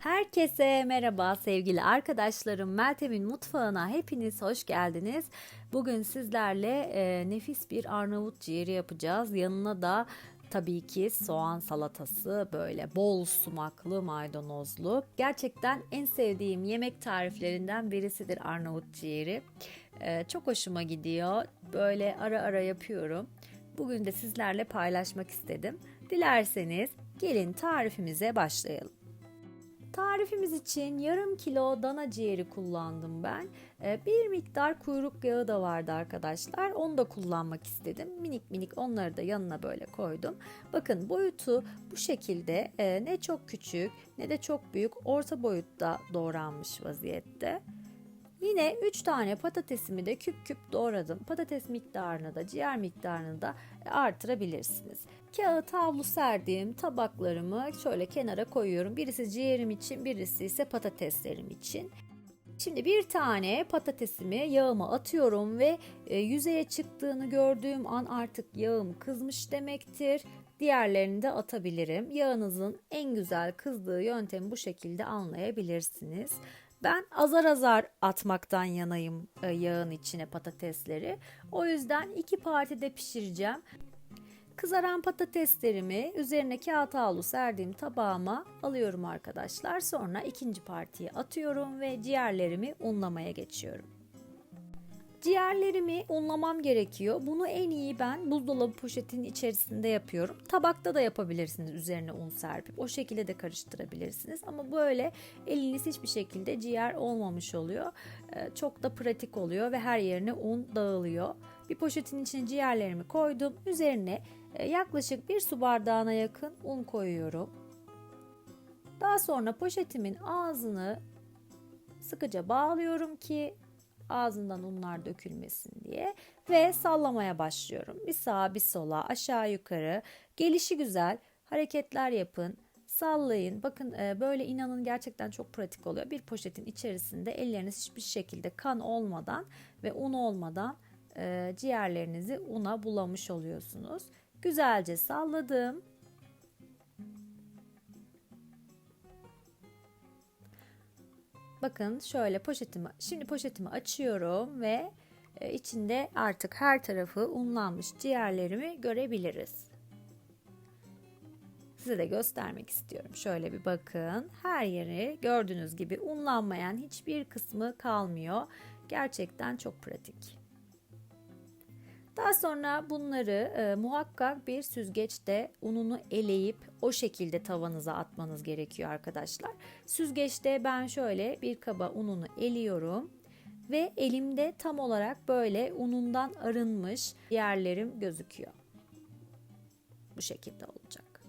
Herkese merhaba sevgili arkadaşlarım. Meltem'in mutfağına hepiniz hoş geldiniz. Bugün sizlerle e, nefis bir Arnavut ciğeri yapacağız. Yanına da tabii ki soğan salatası böyle bol sumaklı maydanozlu. Gerçekten en sevdiğim yemek tariflerinden birisidir Arnavut ciğeri. E, çok hoşuma gidiyor. Böyle ara ara yapıyorum. Bugün de sizlerle paylaşmak istedim. Dilerseniz gelin tarifimize başlayalım. Tarifimiz için yarım kilo dana ciğeri kullandım ben. Ee, Bir miktar kuyruk yağı da vardı arkadaşlar. Onu da kullanmak istedim. Minik minik onları da yanına böyle koydum. Bakın boyutu bu şekilde e, ne çok küçük ne de çok büyük orta boyutta doğranmış vaziyette. Yine 3 tane patatesimi de küp küp doğradım. Patates miktarını da ciğer miktarını da artırabilirsiniz. Kağıt havlu serdiğim tabaklarımı şöyle kenara koyuyorum. Birisi ciğerim için, birisi ise patateslerim için. Şimdi bir tane patatesimi yağıma atıyorum ve e, yüzeye çıktığını gördüğüm an artık yağım kızmış demektir. Diğerlerini de atabilirim. Yağınızın en güzel kızdığı yöntemi bu şekilde anlayabilirsiniz. Ben azar azar atmaktan yanayım e, yağın içine patatesleri. O yüzden iki partide pişireceğim. Kızaran patateslerimi üzerine kağıt havlu serdiğim tabağıma alıyorum arkadaşlar. Sonra ikinci partiye atıyorum ve ciğerlerimi unlamaya geçiyorum. Ciğerlerimi unlamam gerekiyor. Bunu en iyi ben buzdolabı poşetinin içerisinde yapıyorum. Tabakta da yapabilirsiniz üzerine un serpip. O şekilde de karıştırabilirsiniz. Ama böyle eliniz hiçbir şekilde ciğer olmamış oluyor. Ee, Çok da pratik oluyor ve her yerine un dağılıyor. Bir poşetin içine ciğerlerimi koydum. Üzerine e, yaklaşık bir su bardağına yakın un koyuyorum. Daha sonra poşetimin ağzını sıkıca bağlıyorum ki ağzından unlar dökülmesin diye ve sallamaya başlıyorum. Bir sağa bir sola aşağı yukarı gelişi güzel hareketler yapın. Sallayın. Bakın e, böyle inanın gerçekten çok pratik oluyor. Bir poşetin içerisinde elleriniz hiçbir şekilde kan olmadan ve un olmadan e, ciğerlerinizi una bulamış oluyorsunuz. Güzelce salladım. Bakın şöyle poşetimi şimdi poşetimi açıyorum ve e, içinde artık her tarafı unlanmış ciğerlerimi görebiliriz. Size de göstermek istiyorum. Şöyle bir bakın. Her yeri gördüğünüz gibi unlanmayan hiçbir kısmı kalmıyor. Gerçekten çok pratik. Daha sonra bunları e, muhakkak bir süzgeçte ununu eleyip o şekilde tavanıza atmanız gerekiyor arkadaşlar. Süzgeçte ben şöyle bir kaba ununu eliyorum ve elimde tam olarak böyle unundan arınmış yerlerim gözüküyor. Bu şekilde olacak.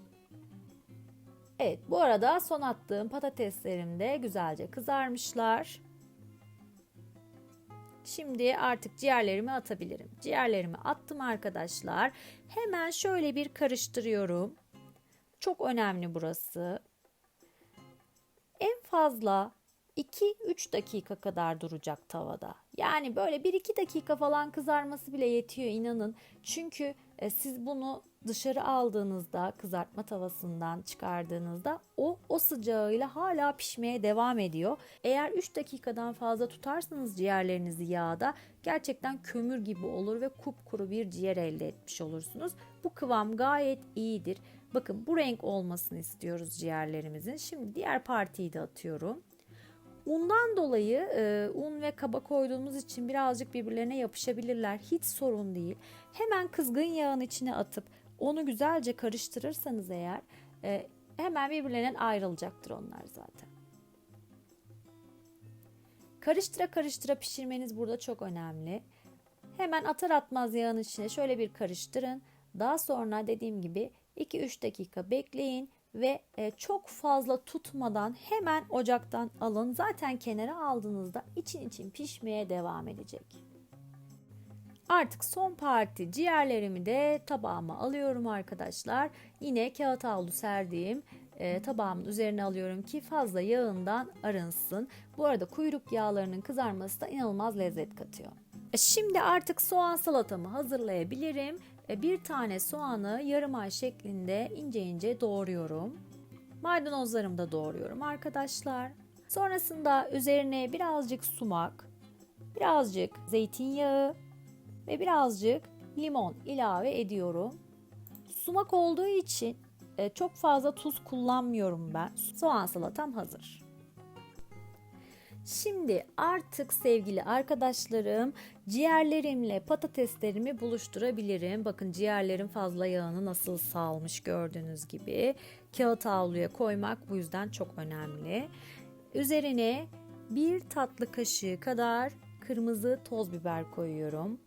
Evet bu arada son attığım patateslerim de güzelce kızarmışlar. Şimdi artık ciğerlerimi atabilirim. Ciğerlerimi attım arkadaşlar. Hemen şöyle bir karıştırıyorum. Çok önemli burası. En fazla 2-3 dakika kadar duracak tavada. Yani böyle 1-2 dakika falan kızarması bile yetiyor inanın. Çünkü e, siz bunu dışarı aldığınızda kızartma tavasından çıkardığınızda o o sıcağıyla hala pişmeye devam ediyor. Eğer 3 dakikadan fazla tutarsanız ciğerlerinizi yağda gerçekten kömür gibi olur ve kupkuru bir ciğer elde etmiş olursunuz. Bu kıvam gayet iyidir. Bakın bu renk olmasını istiyoruz ciğerlerimizin. Şimdi diğer partiyi de atıyorum. Undan dolayı e, un ve kaba koyduğumuz için birazcık birbirlerine yapışabilirler. Hiç sorun değil. Hemen kızgın yağın içine atıp onu güzelce karıştırırsanız eğer e, hemen birbirlerinden ayrılacaktır onlar zaten. Karıştıra karıştıra pişirmeniz burada çok önemli. Hemen atar atmaz yağın içine şöyle bir karıştırın. Daha sonra dediğim gibi 2-3 dakika bekleyin ve e, çok fazla tutmadan hemen ocaktan alın. Zaten kenara aldığınızda için için pişmeye devam edecek. Artık son parti ciğerlerimi de tabağıma alıyorum arkadaşlar. Yine kağıt havlu serdiğim e, tabağımın üzerine alıyorum ki fazla yağından arınsın. Bu arada kuyruk yağlarının kızarması da inanılmaz lezzet katıyor. E, Şimdi artık soğan salatamı hazırlayabilirim. E, Bir tane soğanı yarım ay şeklinde ince ince doğruyorum. Maydanozlarımı da doğruyorum arkadaşlar. Sonrasında üzerine birazcık sumak, birazcık zeytinyağı ve birazcık limon ilave ediyorum. Sumak olduğu için e, çok fazla tuz kullanmıyorum ben. Soğan salatam hazır. Şimdi artık sevgili arkadaşlarım ciğerlerimle patateslerimi buluşturabilirim. Bakın ciğerlerin fazla yağını nasıl salmış gördüğünüz gibi. Kağıt havluya koymak bu yüzden çok önemli. Üzerine bir tatlı kaşığı kadar kırmızı toz biber koyuyorum.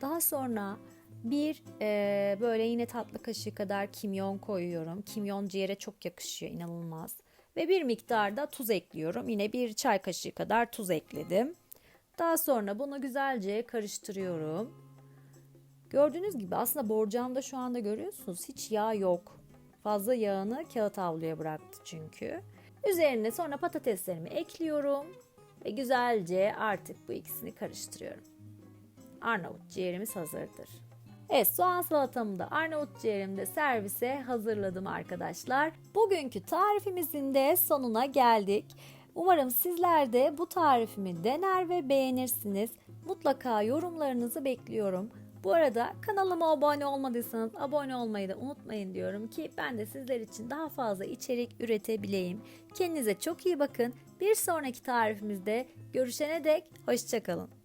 Daha sonra bir e, böyle yine tatlı kaşığı kadar kimyon koyuyorum. Kimyon ciğere çok yakışıyor inanılmaz. Ve bir miktar da tuz ekliyorum. Yine bir çay kaşığı kadar tuz ekledim. Daha sonra bunu güzelce karıştırıyorum. Gördüğünüz gibi aslında borcamda şu anda görüyorsunuz hiç yağ yok. Fazla yağını kağıt havluya bıraktı çünkü. Üzerine sonra patateslerimi ekliyorum ve güzelce artık bu ikisini karıştırıyorum. Arnavut ciğerimiz hazırdır. Evet soğan salatamı da Arnavut ciğerimi de servise hazırladım arkadaşlar. Bugünkü tarifimizin de sonuna geldik. Umarım sizler de bu tarifimi dener ve beğenirsiniz. Mutlaka yorumlarınızı bekliyorum. Bu arada kanalıma abone olmadıysanız abone olmayı da unutmayın diyorum ki ben de sizler için daha fazla içerik üretebileyim. Kendinize çok iyi bakın. Bir sonraki tarifimizde görüşene dek hoşçakalın.